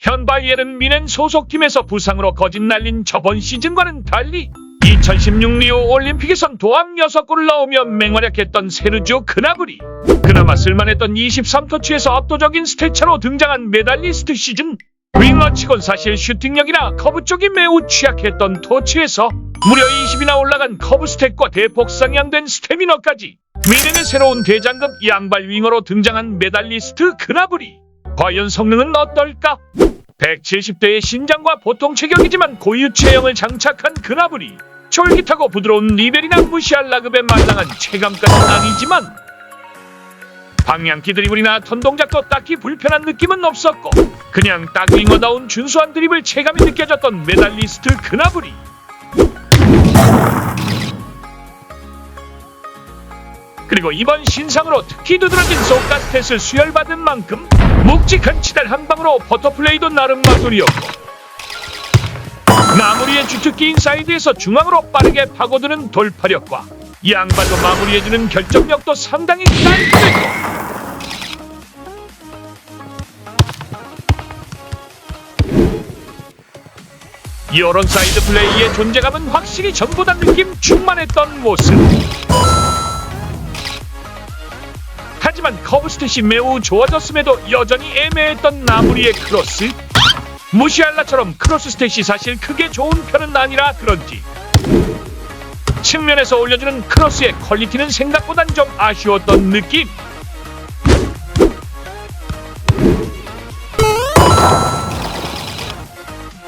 현 바이엘은 미넨 소속팀에서 부상으로 거짓 날린 저번 시즌과는 달리 2016 리오 올림픽에선 도합 6골을 넣으며 맹활약했던 세르지오 그나브리. 그나마 쓸만했던 23터치에서 압도적인 스태차로 등장한 메달리스트 시즌. 윙어치곤 사실 슈팅력이나 커브 쪽이 매우 취약했던 토치에서 무려 20이나 올라간 커브 스탯과 대폭 상향된 스태미너까지 미넨의 새로운 대장급 양발 윙어로 등장한 메달리스트 그나브리. 과연 성능은 어떨까? 170대의 신장과 보통 체격이지만 고유 체형을 장착한 그나브리. 쫄깃하고 부드러운 리벨이나 무시할 라급에 말랑한 체감까지는 아니지만 방향키 드리블이나 턴 동작도 딱히 불편한 느낌은 없었고 그냥 딱 윙어다운 준수한 드리블 체감이 느껴졌던 메달리스트 그나브리. 그리고 이번 신상으로 특히 두드러진 소가 스탯을 수혈받은 만큼 묵직한 치달 한 방으로 버터플레이도 나름 맛돌이었고 마무리의 주특기 인 사이드에서 중앙으로 빠르게 파고드는 돌파력과 양발로 마무리해주는 결정력도 상당히 깔끔했고 이런 사이드 플레이의 존재감은 확실히 전보다 느낌 충만했던 모습 하지만 커브 스탯이 매우 좋아졌음에도 여전히 애매했던 나무리의 크로스. 무시할라처럼 크로스 스탯이 사실 크게 좋은 편은 아니라 그런지. 측면에서 올려주는 크로스의 퀄리티는 생각보단 좀 아쉬웠던 느낌.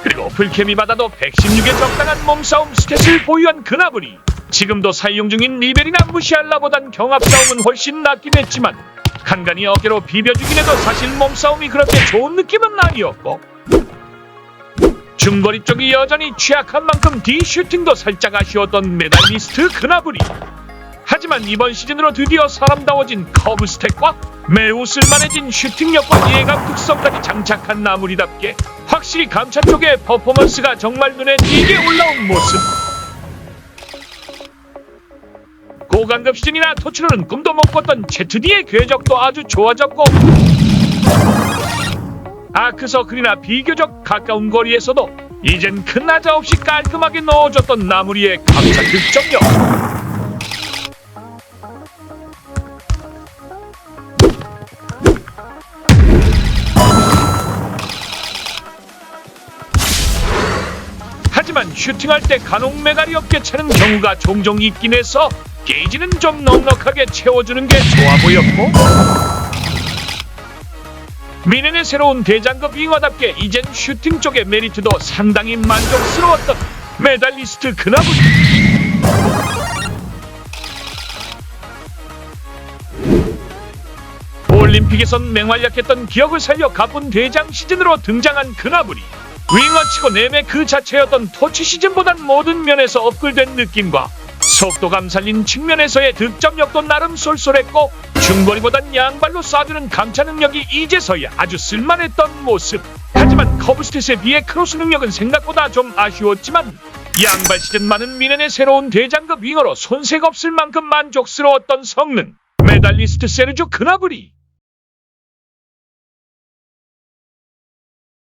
그리고 풀케미 받아도 116의 적당한 몸싸움 스탯을 보유한 그나브리 지금도 사용 중인 리벨이나 무시할라보단 경합 싸움은 훨씬 낫긴 했지만 간간히 어깨로 비벼주긴 해도 사실 몸싸움이 그렇게 좋은 느낌은 아니었고 중거리 쪽이 여전히 취약한 만큼 뒤 슈팅도 살짝 아쉬웠던 메달리스트 그나브리 하지만 이번 시즌으로 드디어 사람다워진 커브 스택과 매우 쓸만해진 슈팅력과 예감 특성까지 장착한 나무리답게 확실히 감차 쪽의 퍼포먼스가 정말 눈에 띄게 올라온 모습 고강급 시즌이나 토치로는 꿈도 못 꿨던 ZD의 궤적도 아주 좋아졌고 아크서클이나 비교적 가까운 거리에서도 이젠 큰 하자 없이 깔끔하게 넣어줬던 나무리의 감차 득점력. 하지만 슈팅할 때 간혹 메갈이 없게 차는 경우가 종종 있긴 해서 게이지는 좀 넉넉하게 채워주는 게 좋아 보였고 미넨의 새로운 대장급 윙어답게 이젠 슈팅 쪽의 메리트도 상당히 만족스러웠던 메달리스트 그나브리 올림픽에선 맹활약했던 기억을 살려 가쁜 대장 시즌으로 등장한 그나브리 윙어치고 내매 그 자체였던 토치 시즌보단 모든 면에서 업글된 느낌과 속도감 살린 측면에서의 득점력도 나름 쏠쏠했고 중거리보단 양발로 쏴주는 감차 능력이 이제서야 아주 쓸만했던 모습. 하지만 커브스탯에 비해 크로스 능력은 생각보다 좀 아쉬웠지만 양발 시즌 많은 미넨의 새로운 대장급 윙어로 손색 없을 만큼 만족스러웠던 성능. 메달리스트 세르주 그나브리